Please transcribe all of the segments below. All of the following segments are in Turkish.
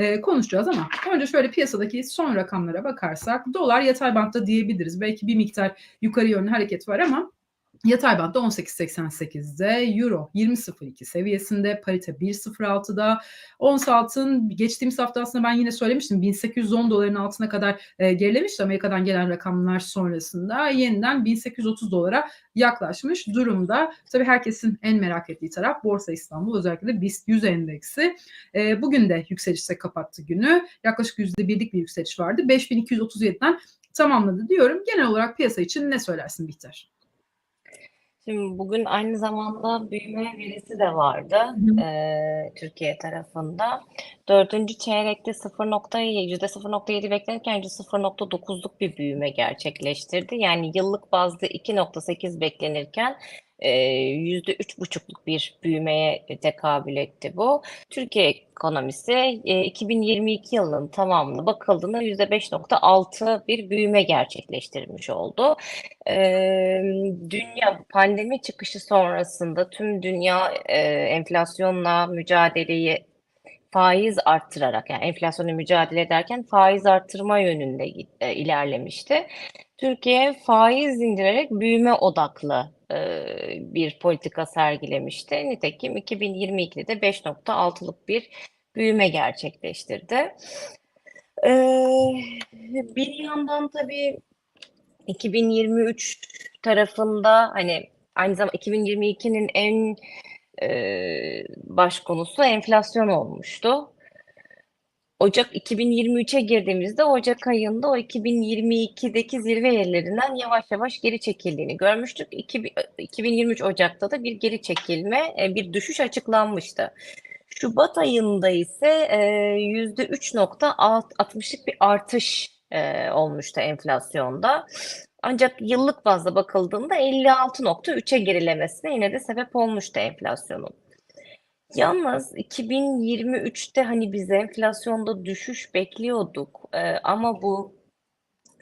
e, konuşacağız ama önce şöyle piyasadaki son rakamlara bakarsak dolar yatay bantta diyebiliriz. Belki bir miktar yukarı yönlü hareket var ama Yatay bantta 18.88'de, Euro 20.02 seviyesinde, parite 1.06'da, ons altın geçtiğimiz hafta aslında ben yine söylemiştim 1810 doların altına kadar e, gerilemişti Amerika'dan gelen rakamlar sonrasında yeniden 1830 dolara yaklaşmış durumda. Tabii herkesin en merak ettiği taraf Borsa İstanbul özellikle BIST 100 endeksi. E, bugün de yükselişte kapattı günü. Yaklaşık %1'lik bir yükseliş vardı. 5237'den tamamladı diyorum. Genel olarak piyasa için ne söylersin Bihter? Şimdi bugün aynı zamanda büyüme verisi de vardı eee, Türkiye tarafında. Dördüncü çeyrekte 0.7 %0.7 beklenirken %0.9'luk bir büyüme gerçekleştirdi. Yani yıllık bazda 2.8 beklenirken eee, %3.5'luk bir büyümeye tekabül etti bu. Türkiye ekonomisi eee, 2022 yılının tamamına bakıldığında %5.6 bir büyüme gerçekleştirmiş oldu. Dünya pandemi çıkışı sonrasında tüm dünya enflasyonla mücadeleyi faiz arttırarak yani enflasyonla mücadele ederken faiz arttırma yönünde e, ilerlemişti. Türkiye faiz indirerek büyüme odaklı e, bir politika sergilemişti. Nitekim 2022'de de 5.6'lık bir büyüme gerçekleştirdi. E, bir yandan tabii 2023 tarafında hani aynı zamanda 2022'nin en e, baş konusu enflasyon olmuştu. Ocak 2023'e girdiğimizde Ocak ayında o 2022'deki zirve yerlerinden yavaş yavaş geri çekildiğini görmüştük. 2023 Ocak'ta da bir geri çekilme, bir düşüş açıklanmıştı. Şubat ayında ise %3.60'lık bir artış olmuştu enflasyonda. Ancak yıllık bazda bakıldığında 56.3'e gerilemesine yine de sebep olmuştu enflasyonun. Yalnız 2023'te hani biz enflasyonda düşüş bekliyorduk ee, ama bu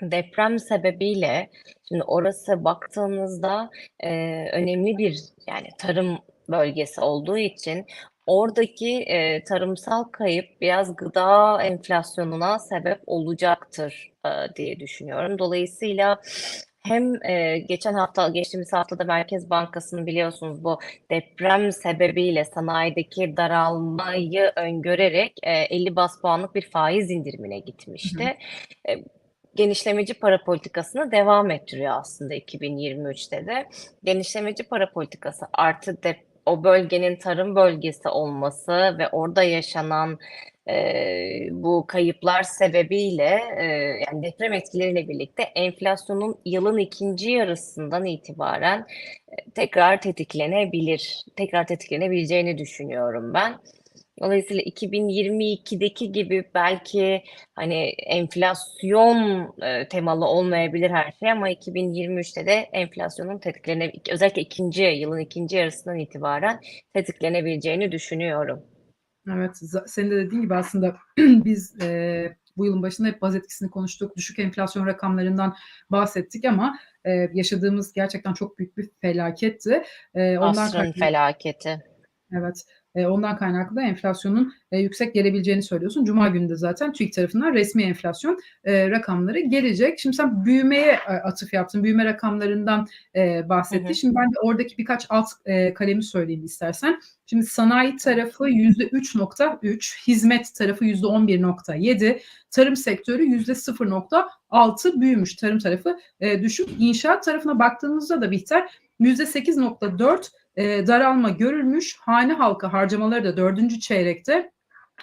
deprem sebebiyle şimdi orası baktığınızda e, önemli bir yani tarım bölgesi olduğu için oradaki e, tarımsal kayıp biraz gıda enflasyonuna sebep olacaktır e, diye düşünüyorum. Dolayısıyla hem e, geçen hafta, geçtiğimiz haftada Merkez Bankası'nın biliyorsunuz bu deprem sebebiyle sanayideki daralmayı öngörerek e, 50 bas puanlık bir faiz indirimine gitmişti. Hı hı. E, genişlemeci para politikasını devam ettiriyor aslında 2023'te de. Genişlemeci para politikası artı de, o bölgenin tarım bölgesi olması ve orada yaşanan e, bu kayıplar sebebiyle e, yani deprem etkileriyle birlikte enflasyonun yılın ikinci yarısından itibaren e, tekrar tetiklenebilir, tekrar tetiklenebileceğini düşünüyorum ben. Dolayısıyla 2022'deki gibi belki hani enflasyon e, temalı olmayabilir her şey ama 2023'te de enflasyonun tetiklene özellikle ikinci yılın ikinci yarısından itibaren tetiklenebileceğini düşünüyorum. Evet, senin de dediğin gibi aslında biz e, bu yılın başında hep baz etkisini konuştuk. Düşük enflasyon rakamlarından bahsettik ama e, yaşadığımız gerçekten çok büyük bir felaketti. E, ondan Asrın felaketi. Evet. E, ondan kaynaklı da enflasyonun e, yüksek gelebileceğini söylüyorsun. Cuma günü de zaten TÜİK tarafından resmi enflasyon e, rakamları gelecek. Şimdi sen büyümeye atıf yaptın. Büyüme rakamlarından bahsettin. Şimdi ben de oradaki birkaç alt kalemi söyleyeyim istersen. Şimdi sanayi tarafı %3.3, hizmet tarafı %11.7, tarım sektörü %0.6 büyümüş. Tarım tarafı düşük. İnşaat tarafına baktığımızda da Bihter %8.4 e, daralma görülmüş. Hane halkı harcamaları da dördüncü çeyrekte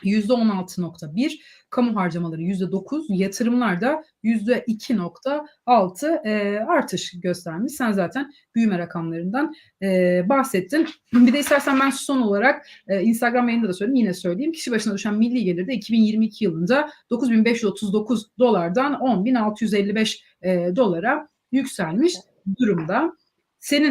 %16.1, kamu harcamaları %9, yatırımlar da %2.6 e, artış göstermiş. Sen zaten büyüme rakamlarından e, bahsettin. Bir de istersen ben son olarak e, Instagram yayında da söyleyeyim yine söyleyeyim. Kişi başına düşen milli gelir de 2022 yılında 9539 dolardan 10655 e, dolara yükselmiş durumda. Senin